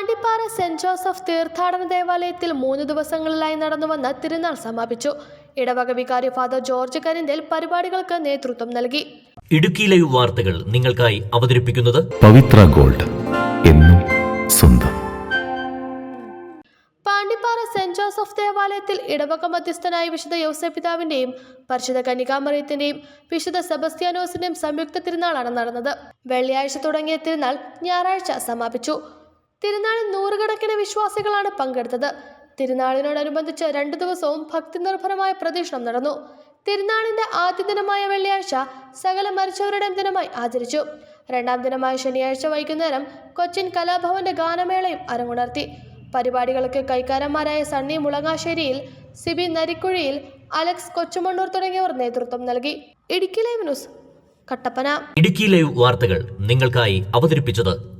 Pandippara saint Joseph തീർത്ഥാടന ദേവാലയത്തിൽ മൂന്ന് ദിവസങ്ങളിലായി നടന്നുവന്ന തിരുനാൾ സമാപിച്ചു. ഇടവക വികാരി ഫാദർ ജോർജ് കരിന്തൽ പരിപാടികൾക്ക് നേതൃത്വം നൽകി. ഇടുക്കി ലൈവ് വാർത്തകൾ നിങ്ങൾക്കായി അവതരിപ്പിക്കുന്നത് പവിത്ര ഗോൾഡ് എന്നും സ്വന്തം. പാണ്ടിപ്പാറ സെന്റ് ജോസഫ് ദേവാലയത്തിൽ ഇടവക മധ്യസ്ഥനായ വിശുദ്ധ യോസപിതാവിന്റെയും പരിശുദ്ധ കനികാമറിയത്തിന്റെയും വിശുദ്ധ സെബസ്ത്യാനോസിന്റെയും സംയുക്ത തിരുനാളാണ് നടന്നത്. വെള്ളിയാഴ്ച തുടങ്ങിയ തിരുനാൾ ഞായറാഴ്ച സമാപിച്ചു. തിരുനാളിൽ നൂറുകണക്കിന് വിശ്വാസികളാണ് പങ്കെടുത്തത്. തിരുനാളിനോടനുബന്ധിച്ച് രണ്ടു ദിവസവും ഭക്തി നിർഭരമായ പ്രദക്ഷിണം നടന്നു. തിരുനാളിന്റെ ആദ്യ ദിനമായ വെള്ളിയാഴ്ച സകല മരിച്ചവരുടെയും ദിനമായി ആചരിച്ചു. രണ്ടാം ദിനമായ ശനിയാഴ്ച വൈകുന്നേരം കൊച്ചിൻ കലാഭവന്റെ ഗാനമേളയും അരങ്ങുണർത്തി. പരിപാടികൾക്ക് കൈക്കാരന്മാരായ സണ്ണി മുളങ്ങാശ്ശേരിയിൽ സിബി നരിക്കുഴിയിൽ അലക്സ് കൊച്ചുമണ്ണൂർ തുടങ്ങിയവർ നേതൃത്വം നൽകി. Idukki live news Kattappana. Idukki live വാർത്തകൾ നിങ്ങൾക്കായി അവതരിപ്പിച്ചത്